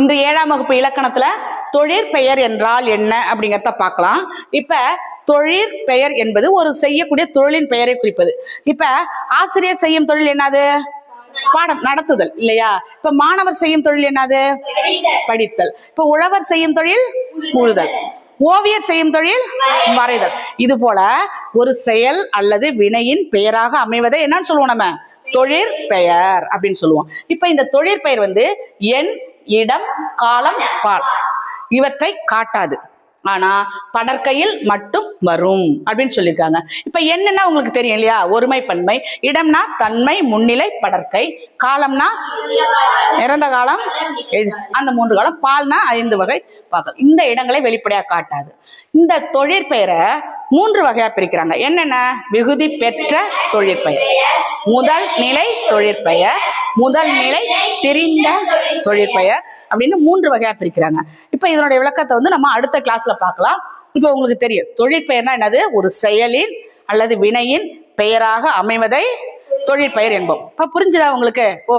இந்த ஏழாம் வகுப்பு இலக்கணத்துல தொழிற்பெயர் என்றால் என்ன அப்படிங்கறத பார்க்கலாம். இப்ப தொழிற்பெயர் என்பது ஒரு செய்யக்கூடிய தொழிலின் பெயரை குறிப்பது. இப்ப ஆசிரியர் செய்யும் தொழில் என்னது? பாடம் நடத்துதல் இல்லையா? இப்ப மாணவர் செய்யும் தொழில் என்னது? படித்தல். இப்ப உழவர் செய்யும் தொழில் உழுதல் ஓவியர் செய்யும் தொழில் வரைதல். இது போல ஒரு செயல் அல்லது வினையின் பெயராக அமைவதை என்னன்னு சொல்லுவோம் நம்ம? தொழிற்பெயர் அப்படின்னு சொல்லுவோம். இப்ப இந்த தொழிற்பெயர் வந்து எண் இடம் காலம் பால். இவற்றை காட்டாது. ஆனா படற்கையில் மட்டும் வரும் அப்படின்னு சொல்லியிருக்காங்க. இப்ப என்னன்னா உங்களுக்கு தெரியும் இல்லையா? ஒருமை பன்மை இடம்னா தன்மை முன்னிலை படற்கை. காலம்னா இறந்த காலம் அந்த மூன்று காலம். பால்னா ஐந்து வகை பார்க்கலாம் இந்த இடங்களை வெளிப்படையா காட்டாது. இந்த தொழிற்பெயரை மூன்று வகையா பிரிக்கிறாங்க. என்னென்ன? விகுதி பெற்ற தொழிற்பெயர். முதல் நிலை தொழிற்பெயர். முதல் நிலை தெரிந்த தொழிற்பெயர் அப்படின்னு மூன்று வகையா பிரிக்கிறாங்க. இப்ப இதனுடைய விளக்கத்தை வந்து நம்ம அடுத்த கிளாஸ்ல பார்க்கலாம். இப்ப உங்களுக்கு தெரியும். தொழிற்பெயர்னா என்னது? ஒரு செயலின் அல்லது வினையின் பெயராக அமைவதை தொழிற்பெயர் என்போம். இப்ப புரிஞ்சுதா உங்களுக்கு? ஓ